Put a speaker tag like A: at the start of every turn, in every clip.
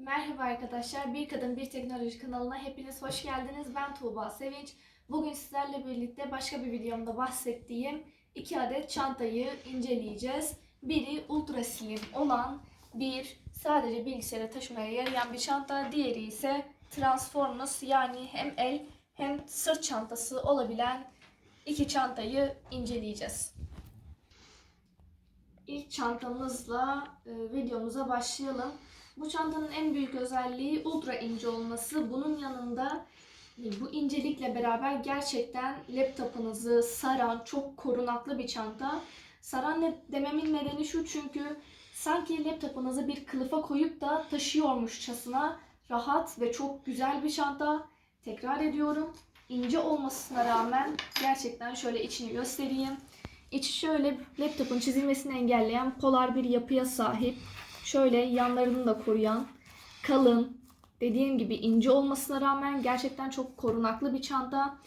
A: Merhaba arkadaşlar, Bir Kadın Bir Teknoloji kanalına hepiniz hoş geldiniz. Ben Tuğba Sevinç. Bugün sizlerle birlikte başka bir videomda bahsettiğim iki adet çantayı inceleyeceğiz. Biri ultra slim olan bir sadece bilgisayara taşımaya yarayan bir çanta, diğeri ise Transformers yani hem el hem sırt çantası olabilen iki çantayı inceleyeceğiz. İlk çantamızla e, videomuza başlayalım. Bu çantanın en büyük özelliği ultra ince olması. Bunun yanında e, bu incelikle beraber gerçekten laptopunuzu saran çok korunaklı bir çanta. Saran dememin nedeni şu çünkü sanki laptopunuzu bir kılıfa koyup da taşıyormuşçasına rahat ve çok güzel bir çanta. Tekrar ediyorum. ince olmasına rağmen gerçekten şöyle içini göstereyim. İçi şöyle laptopun çizilmesini engelleyen polar bir yapıya sahip. Şöyle yanlarını da koruyan, kalın, dediğim gibi ince olmasına rağmen gerçekten çok korunaklı bir çanta.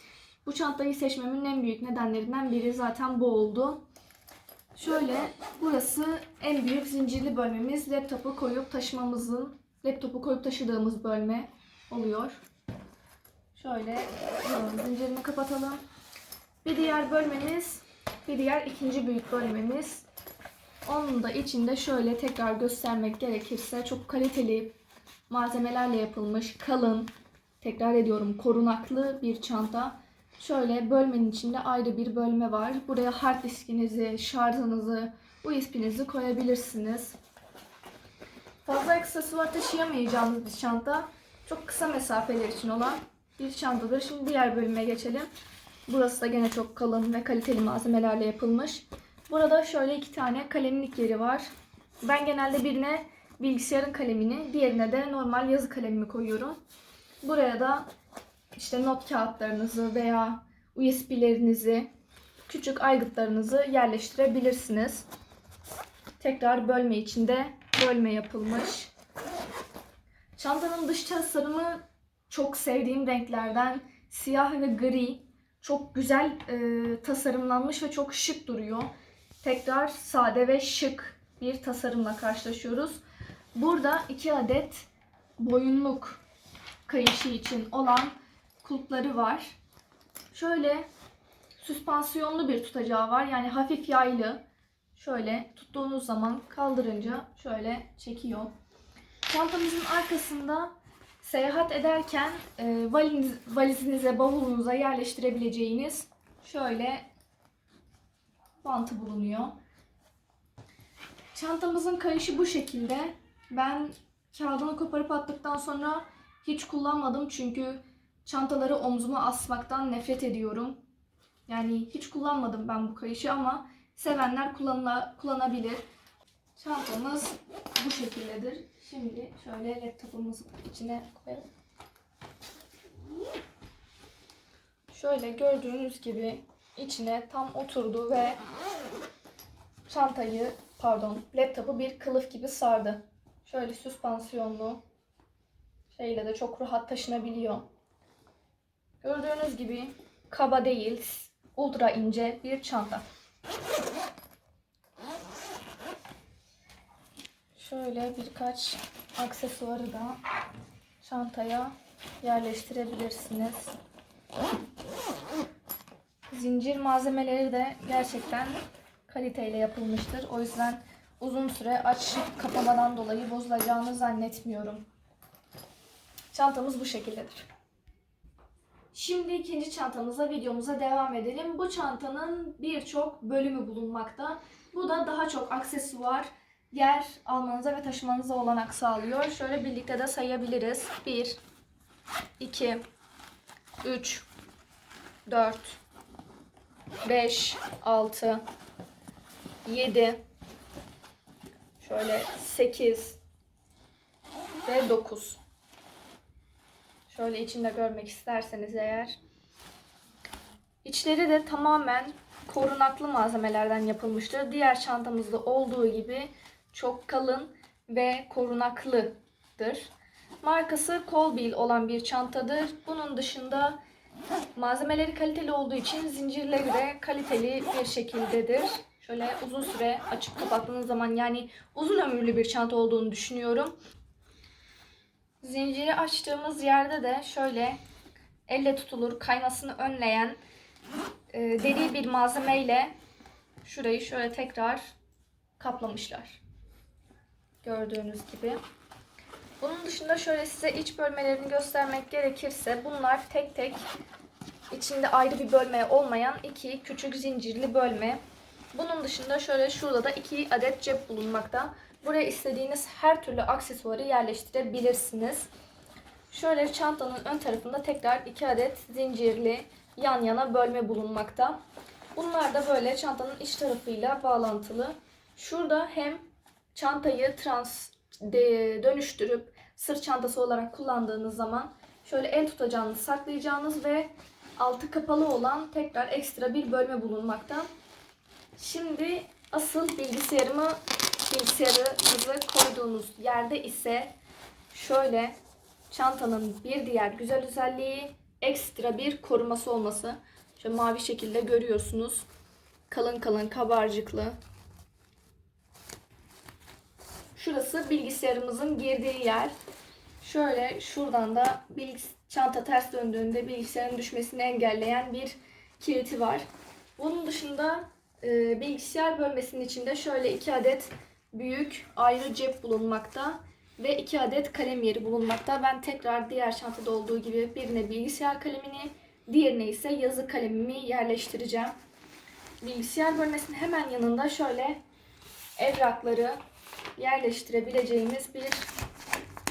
A: Bu çantayı seçmemin en büyük nedenlerinden biri zaten bu oldu. Şöyle burası en büyük zincirli bölmemiz. Laptopu koyup taşımamızın, laptopu koyup taşıdığımız bölme oluyor. Şöyle zincirini kapatalım. Bir diğer bölmemiz, bir diğer ikinci büyük bölmemiz. Onun da içinde şöyle tekrar göstermek gerekirse çok kaliteli malzemelerle yapılmış kalın, tekrar ediyorum korunaklı bir çanta. Şöyle bölmenin içinde ayrı bir bölme var. Buraya hard diskinizi, şarjınızı, USB'nizi koyabilirsiniz. Fazla aksesuar taşıyamayacağınız bir çanta. Çok kısa mesafeler için olan bir çantadır. Şimdi diğer bölüme geçelim. Burası da gene çok kalın ve kaliteli malzemelerle yapılmış. Burada şöyle iki tane kalemlik yeri var. Ben genelde birine bilgisayarın kalemini, diğerine de normal yazı kalemimi koyuyorum. Buraya da işte not kağıtlarınızı veya USB'lerinizi, küçük aygıtlarınızı yerleştirebilirsiniz. Tekrar bölme içinde bölme yapılmış. Çantanın dış tasarımı çok sevdiğim renklerden siyah ve gri. Çok güzel e, tasarımlanmış ve çok şık duruyor. Tekrar sade ve şık bir tasarımla karşılaşıyoruz. Burada iki adet boyunluk kayışı için olan kulpları var. Şöyle süspansiyonlu bir tutacağı var. Yani hafif yaylı. Şöyle tuttuğunuz zaman kaldırınca şöyle çekiyor. Çantamızın arkasında seyahat ederken e, valiz, valizinize, bavulunuza yerleştirebileceğiniz şöyle bantı bulunuyor. Çantamızın kayışı bu şekilde. Ben kağıdını koparıp attıktan sonra hiç kullanmadım çünkü çantaları omzuma asmaktan nefret ediyorum. Yani hiç kullanmadım ben bu kayışı ama sevenler kullanla, kullanabilir. Çantamız bu şekildedir. Şimdi şöyle laptopumuzu içine koyalım. Şöyle gördüğünüz gibi içine tam oturdu ve çantayı pardon laptopu bir kılıf gibi sardı. Şöyle süspansiyonlu şeyle de çok rahat taşınabiliyor. Gördüğünüz gibi kaba değil, ultra ince bir çanta. Şöyle birkaç aksesuarı da çantaya yerleştirebilirsiniz. Zincir malzemeleri de gerçekten kaliteyle yapılmıştır. O yüzden uzun süre aç kapamadan dolayı bozulacağını zannetmiyorum. Çantamız bu şekildedir. Şimdi ikinci çantamıza, videomuza devam edelim. Bu çantanın birçok bölümü bulunmakta. Bu da daha çok aksesuar, yer almanıza ve taşımanıza olanak sağlıyor. Şöyle birlikte de sayabiliriz. 1, 2, 3, 4, 5, 6, 7, şöyle 8 ve 9. Şöyle içinde görmek isterseniz eğer. İçleri de tamamen korunaklı malzemelerden yapılmıştır. Diğer çantamızda olduğu gibi çok kalın ve korunaklıdır. Markası Colbil olan bir çantadır. Bunun dışında malzemeleri kaliteli olduğu için zincirleri de kaliteli bir şekildedir. Şöyle uzun süre açıp kapattığınız zaman yani uzun ömürlü bir çanta olduğunu düşünüyorum. Zinciri açtığımız yerde de şöyle elle tutulur kaymasını önleyen e, deri bir malzemeyle şurayı şöyle tekrar kaplamışlar. Gördüğünüz gibi. Bunun dışında şöyle size iç bölmelerini göstermek gerekirse bunlar tek tek içinde ayrı bir bölme olmayan iki küçük zincirli bölme. Bunun dışında şöyle şurada da iki adet cep bulunmakta. Buraya istediğiniz her türlü aksesuarı yerleştirebilirsiniz. Şöyle çantanın ön tarafında tekrar iki adet zincirli yan yana bölme bulunmakta. Bunlar da böyle çantanın iç tarafıyla bağlantılı. Şurada hem çantayı trans dönüştürüp sırt çantası olarak kullandığınız zaman şöyle el tutacağınız, saklayacağınız ve altı kapalı olan tekrar ekstra bir bölme bulunmakta. Şimdi asıl bilgisayarımı bilgisayarınızı koyduğunuz yerde ise şöyle çantanın bir diğer güzel özelliği ekstra bir koruması olması. Şöyle mavi şekilde görüyorsunuz. Kalın kalın kabarcıklı. Şurası bilgisayarımızın girdiği yer. Şöyle şuradan da çanta ters döndüğünde bilgisayarın düşmesini engelleyen bir kiliti var. Bunun dışında e, bilgisayar bölmesinin içinde şöyle iki adet büyük ayrı cep bulunmakta ve iki adet kalem yeri bulunmakta. Ben tekrar diğer çantada olduğu gibi birine bilgisayar kalemini, diğerine ise yazı kalemimi yerleştireceğim. Bilgisayar bölmesinin hemen yanında şöyle evrakları yerleştirebileceğimiz bir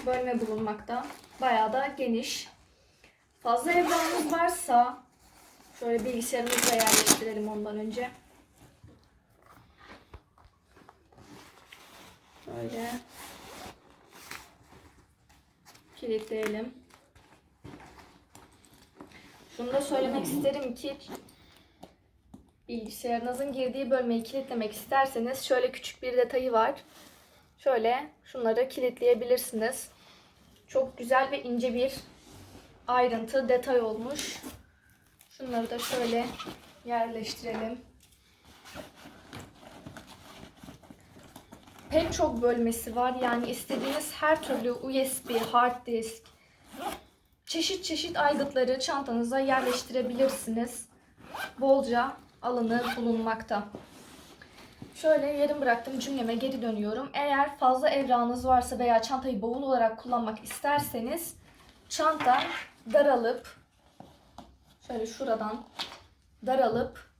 A: bölme bulunmakta. Bayağı da geniş. Fazla evrağımız varsa şöyle bilgisayarımızı da yerleştirelim ondan önce. Şöyle kilitleyelim. Şunu da söylemek isterim ki bilgisayarınızın girdiği bölmeyi kilitlemek isterseniz şöyle küçük bir detayı var. Şöyle şunları kilitleyebilirsiniz. Çok güzel ve ince bir ayrıntı, detay olmuş. Şunları da şöyle yerleştirelim. Pek çok bölmesi var. Yani istediğiniz her türlü USB, hard disk, çeşit çeşit aygıtları çantanıza yerleştirebilirsiniz. Bolca alanı bulunmakta. Şöyle yarım bıraktım cümleme geri dönüyorum. Eğer fazla evrağınız varsa veya çantayı bavul olarak kullanmak isterseniz çanta daralıp şöyle şuradan daralıp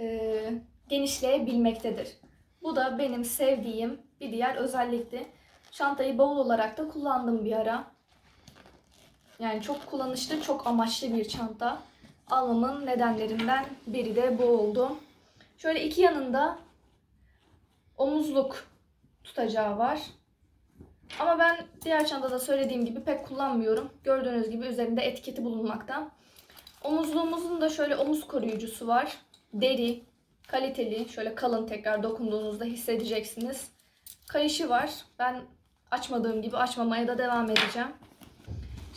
A: e, genişleyebilmektedir. Bu da benim sevdiğim bir diğer özellikti. Çantayı bavul olarak da kullandım bir ara. Yani çok kullanışlı, çok amaçlı bir çanta. Almamın nedenlerinden biri de bu oldu. Şöyle iki yanında omuzluk tutacağı var. Ama ben diğer çantada söylediğim gibi pek kullanmıyorum. Gördüğünüz gibi üzerinde etiketi bulunmakta. Omuzluğumuzun da şöyle omuz koruyucusu var. Deri, kaliteli, şöyle kalın tekrar dokunduğunuzda hissedeceksiniz. Kayışı var. Ben açmadığım gibi açmamaya da devam edeceğim.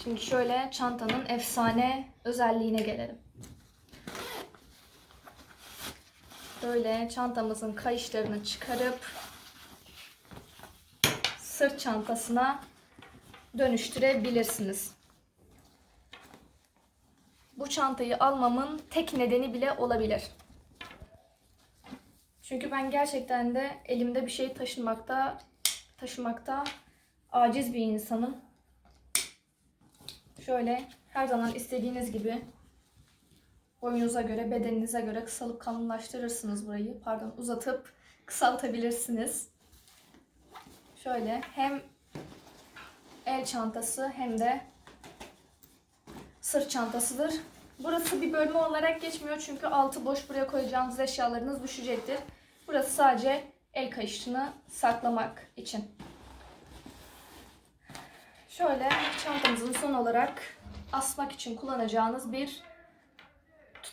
A: Şimdi şöyle çantanın efsane özelliğine gelelim. Böyle çantamızın kayışlarını çıkarıp sırt çantasına dönüştürebilirsiniz. Bu çantayı almamın tek nedeni bile olabilir. Çünkü ben gerçekten de elimde bir şey taşımakta taşımakta aciz bir insanım. Şöyle her zaman istediğiniz gibi boyunuza göre, bedeninize göre kısalıp kalınlaştırırsınız burayı. Pardon, uzatıp kısaltabilirsiniz. Şöyle hem el çantası hem de sırt çantasıdır. Burası bir bölme olarak geçmiyor çünkü altı boş buraya koyacağınız eşyalarınız düşecektir. Burası sadece el kayışını saklamak için. Şöyle çantamızın son olarak asmak için kullanacağınız bir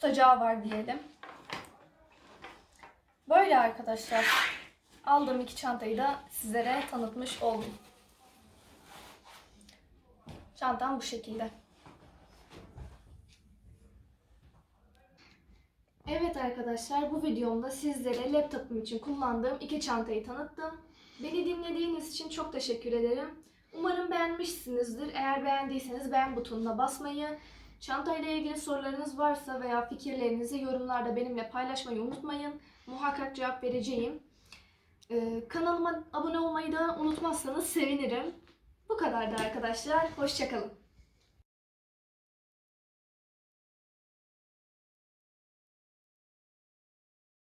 A: tutacağı var diyelim. Böyle arkadaşlar. Aldığım iki çantayı da sizlere tanıtmış oldum. Çantam bu şekilde. Evet arkadaşlar bu videomda sizlere laptopum için kullandığım iki çantayı tanıttım. Beni dinlediğiniz için çok teşekkür ederim. Umarım beğenmişsinizdir. Eğer beğendiyseniz beğen butonuna basmayı, çantayla ilgili sorularınız varsa veya fikirlerinizi yorumlarda benimle paylaşmayı unutmayın. Muhakkak cevap vereceğim. Ee, kanalıma abone olmayı da unutmazsanız sevinirim. Bu kadardı arkadaşlar. Hoşçakalın.